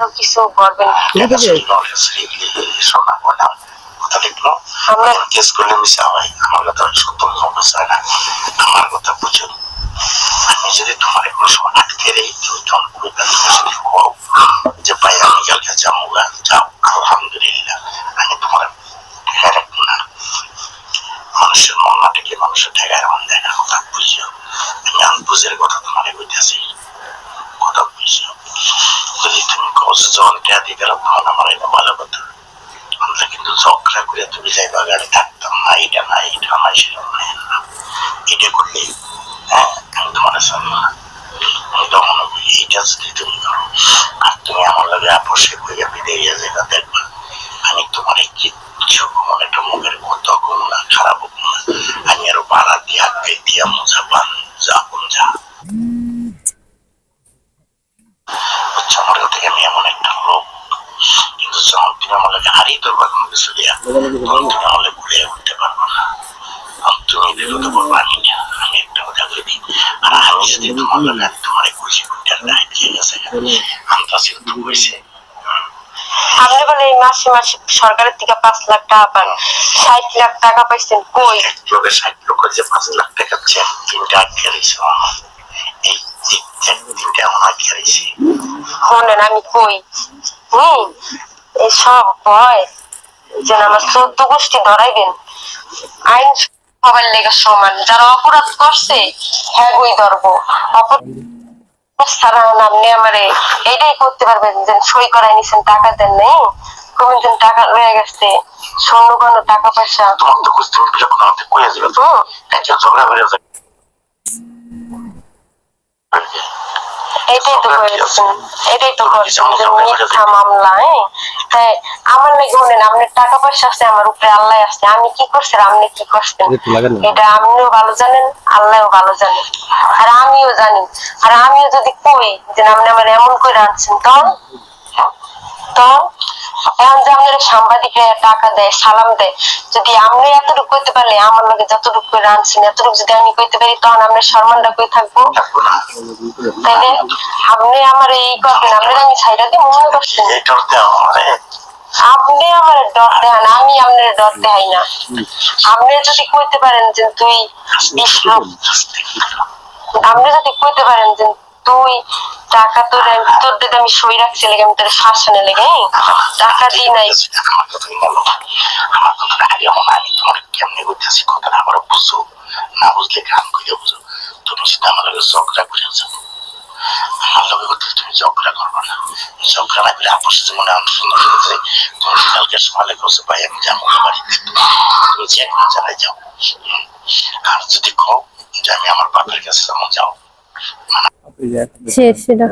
তো কিছু করবেন ঠিক আছে শোনা বললাম কথা লিখলো আমরা কেস করলে মিশা হয় আমার কথা সত্য সমস্যা না। আমার কথা বুঝুন আমি যদি তোমার কোনো সময় আটকে তুমি কও যে ভাই আমি কালকে যাব গা, যাও আলহামদুলিল্লাহ। আমি তোমার ঠেকায় রাখব না। মানুষের মন না থেকে মানুষের ঠেকায় মন দেখা কথা বুঝিও। আমি আনবুঝের কথা তোমার বুঝতেছি কথা বুঝিও। যদি তুমি কষ্ট মারাই না ভালো কথা। আমরা কিন্তু ঝগড়া করে তুমি যাই গাড়ি থাকতাম না এটা না এটা না, সেটা না, এটা করলে হ্যাঁ আমি তোমার সামনে আমি তখন এইটা যদি তুমি করো, আর তুমি আমার লাগে আপোষে হইয়া বিদায় যেটা দেখবা, আমি তোমার এই কিচ্ছু কোনো একটা মুখের কথা কোনো না খারাপ হোক না আমি আরও বাড়া দিয়া হাতে দিয়া মোজা পান যা কোন যা বুঝছ আমার থেকে আমি এমন একটা লোক কিন্তু যখন তুমি আমার লগে হারিয়ে ধরবা কোনো কিছু দিয়া তখন তুমি আমাকে ঘুরে উঠতে পারব না তুমি বিরোধ করব আমি না আমি একটা কথা বলে আর আমি যদি তোমার লগে আমি তোমার খুশি করতে নাই ঠিক আছে আন্দাজ তো হয়েছে আপনি বলে এই মাসে মাসে সরকারের থেকে পাঁচ লাখ টাকা পান। ষাট লাখ টাকা পাইছেন কই? লোকের ষাট লোক যে পাঁচ লাখ টাকা চেক তিনটা আটকে রয়েছে। এই তিনটা আমার আটকে রয়েছে। শোনেন আমি কই? হম? এই সব ভয় যেন আমার চোদ্দ গোষ্ঠী ধরাইবেন আইন সবার লেগে সমান। যারা অপরাধ করছে হ্যাঁ ওই ধরবো। অপরাধ ছাড়া আপনি আমারে। এটাই করতে পারবেন যে সই করাই নিছেন টাকা দেন নেই। কোনদিন টাকা রয়ে গেছে। কোনো টাকা পয়সা। তোমার তো কুস্তি যখন আমাকে কয়ে যাবে তো একটা ঝগড়া বেড়ে যাবে হ্যাঁ হ্যাঁ আমার মনে না টাকা পয়সা আছে আমার উপরে আল্লাহ আছে আমি কি আপনি কি করছেন। এটা আপনিও ভালো জানেন ভালো জানেন আর আমিও জানি আর আমিও যদি কই যে আপনি আমার এমন করে আনছেন তখন তখন এখন যে আপনার সাংবাদিকরা টাকা দেয় সালাম দেয় যদি আপনি এতটুকু করতে পারলে আমার লগে যতটুকু করে আনছেন এতটুকু যদি আমি করতে পারি তখন আপনার সম্মানটা কই থাকব? না। আপনি আমার এই করবেন আপনার আমি ছাইরা দিয়ে মনে করছেন? আমারে আপনি আমার ডর দেখান আমি আপনার ডর দেখাই না। আপনি যদি কইতে পারেন যে তুই আপনি যদি কইতে পারেন যে তুই টাকা তোর তোর দিকে আমি সই রাখছি লেগে, আমি তোর শাসনে লেগে হ্যাঁ? টাকা দিই নাই আমার আমার কেমনে করতেছি কথাটা আবার বুঝো না বুঝলে গান করে বুঝো তুমি যদি আমার লগে ঝগড়া করে যাও আমার লগে করতে তুমি ঝগড়া করব না ঝগড়া না করে আপস মনে সুন্দর তুমি কালকে সকালে আমি যাব না বাড়িতে তুমি যে কোনো জায়গায় আর যদি কও যে আমি আমার বাপের কাছে যাব যাও শেষ সেটা